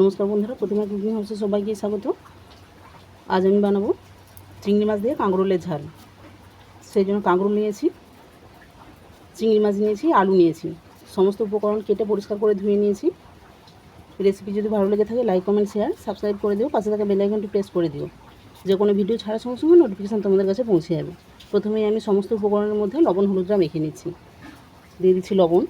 নমস্কার বন্ধুরা, প্রতিমা কুকিং হাউসে সবাইকে স্বাগত। আজ আমি বানাবো চিংড়ি মাছ দিয়ে কাঁকরোলের ঝাল। সেই জন্য কাঁকরোল নিয়েছি, চিংড়ি মাছ নিয়েছি, আলু নিয়েছি। সমস্ত উপকরণ কেটে পরিষ্কার করে ধুয়ে নিয়েছি। রেসিপি যদি ভালো লেগে থাকে, লাইক, কমেন্ট, শেয়ার, সাবস্ক্রাইব করে দিও। পাশে থাকা বেলাইকনটি প্রেস করে দিও। যে কোনো ভিডিও ছাড়ার সঙ্গে সঙ্গে নোটিফিকেশান তোমাদের কাছে পৌঁছে যাবে। প্রথমেই আমি সমস্ত উপকরণের মধ্যে লবণ হলুদটা মেখে নিচ্ছি। দিয়ে দিচ্ছি লবণ।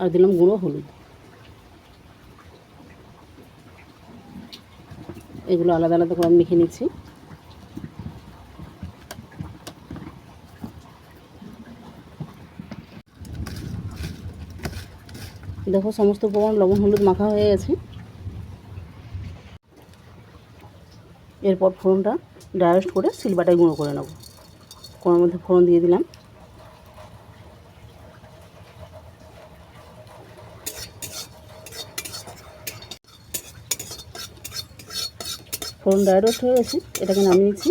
আর দিলাম গুঁড়ো হলুদ। এগুলো আলাদা আলাদা করে আমি মেখে নিচ্ছি। দেখো সমস্ত উপকরণ লবণ, হলুদ মাখা হয়ে গেছে। এরপর ফোড়নটা ডাইরেক্ট করে সিলবাটায় গুঁড়ো করে নেব। কোনোর মধ্যে ফোড়ন দিয়ে দিলাম। ফোড়ন ড্রাই হয়ে গেছে, এটাকে নামিয়ে নিচ্ছি।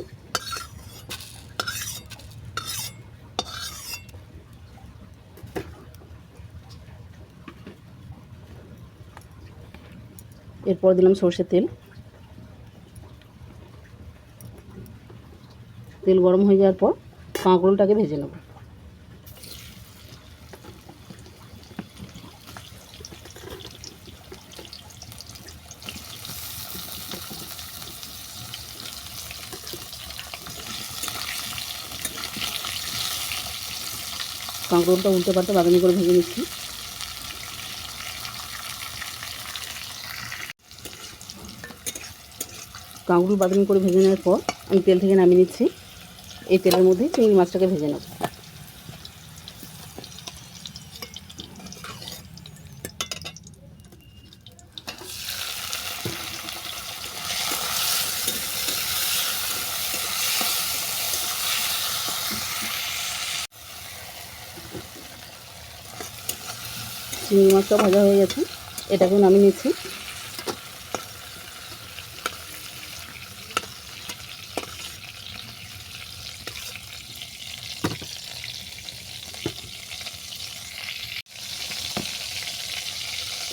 এরপর দিলাম সর্ষের তেল। তেল গরম হয়ে যাওয়ার পর কাঁকরোলটাকে ভেজে নেব। কাঁকরোলটা উল্টে পাল্টে বাদামি করে ভেজে নিচ্ছি। কাঁকড়ুল বাদামি করে ভেজে নেওয়ার পর আমি তেল থেকে নামিয়ে নিচ্ছি। এই তেলের মধ্যে চিংড়ি মাছটাকে ভেজে নেব। চিংড়ি মাছটা ভাজা হয়ে গেছে। এটাকেও নামিয়ে নিচ্ছি।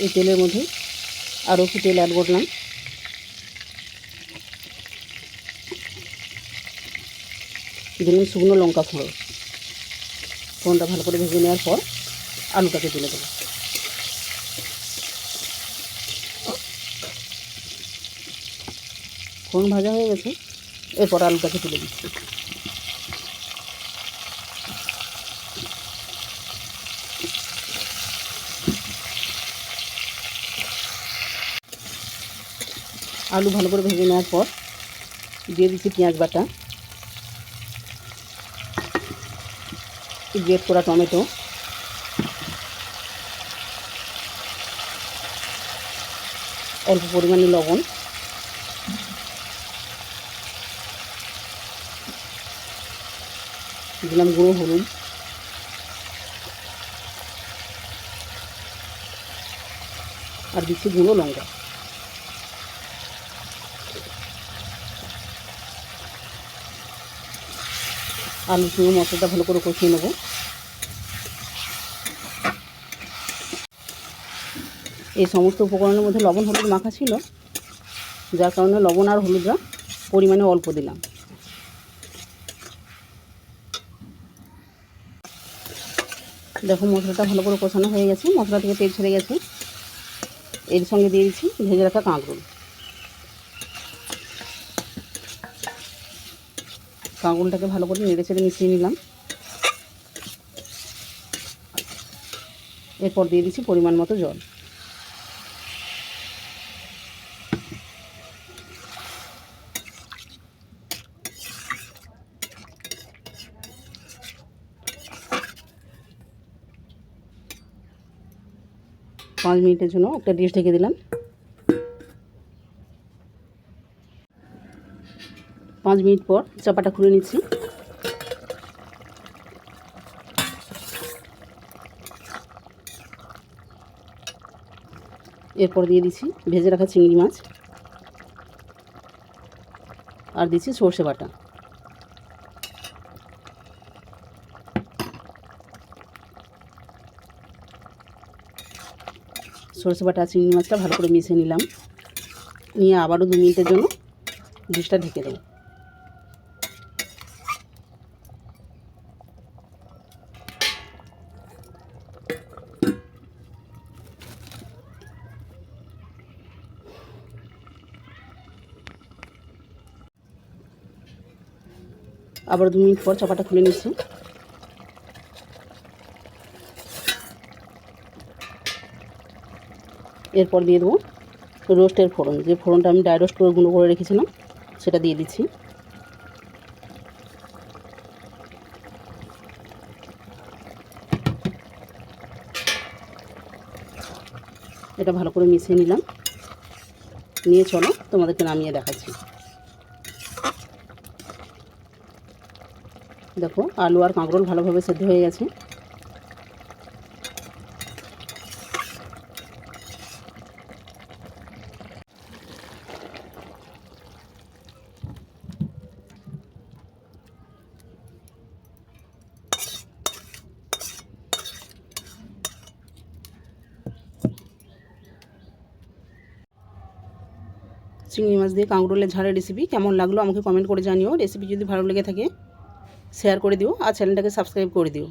এই তেলের মধ্যে আরও একটু তেল অ্যাড করলাম। দিলাম শুকনো লঙ্কা ফোড়ন। ফোড়নটা ভালো করে ভেজে নেওয়ার পর আলুটাকে তুলে দেবো। ফোড়ন ভাজা হয়ে গেছে, এরপর আলুটাকে তুলে দিচ্ছি। আলু ভালো করে ভেজে নেওয়ার পর দিয়ে দিচ্ছি পেঁয়াজ বাটা গ্রেট করা টমেটো, অল্প পরিমাণে লবণ দিলাম গুঁড়ো হলুদ। আর দিচ্ছি গুঁড়ো লঙ্কা। আলু সঙ্গে মশলাটা ভালো করে কষিয়ে নেব। এই সমস্ত উপকরণের মধ্যে লবণ হলুদ মাখা ছিল, যার কারণে লবণ আর হলুদটা পরিমাণে অল্প দিলাম। দেখো মশলাটা ভালো করে কষানো হয়ে গেছে, মশলা থেকে তেল ছেড়ে গেছে। এর সঙ্গে দিয়ে দিচ্ছি ভেজে রাখা কাঁকরোল। কাঁকরোলটাকে ভালো করে নেড়ে ছেড়ে মিশিয়ে নিলাম। এরপর দিয়ে দিচ্ছি পরিমাণ মতো জল। পাঁচ মিনিটের জন্য একটা ডিশ ঢেকে দিলাম। পাঁচ মিনিট পর চাপাটা খুলে নিচ্ছি। এরপর দিয়ে দিচ্ছি ভেজে রাখা চিংড়ি মাছ। আর দিচ্ছি সর্ষে বাটা। সরষে বাটা, চিংড়ি মাছটা ভালো করে মিশিয়ে নিলাম। নিয়ে আবারও দু মিনিটের জন্য ডিশটা ঢেকে দেবো। আবার দু মিনিট পর চাপাটা খুলে নিচ্ছি। এরপর দিয়ে দেবো রোস্টের ফোড়ন। যে ফোড়নটা আমি ডাই রোস্ট করে গুঁড়ো করে রেখেছিলাম, সেটা দিয়ে দিচ্ছি। এটা ভালো করে মিশিয়ে নিলাম। নিয়ে চলো, তোমাদেরকে নামিয়ে দেখাচ্ছি। দেখো, আলু আর কাঁকরোল ভালোভাবে সেদ্ধ হয়ে গেছে। চিংড়ি মাছ দিয়ে কাঁকরোলের ঝালের রেসিপি কেমন লাগল আমাকে কমেন্ট করে জানিও। রেসিপি যদি ভালো লেগে থাকে শেয়ার করে দিও আর চ্যানেলটাকে সাবস্ক্রাইব করে দিও।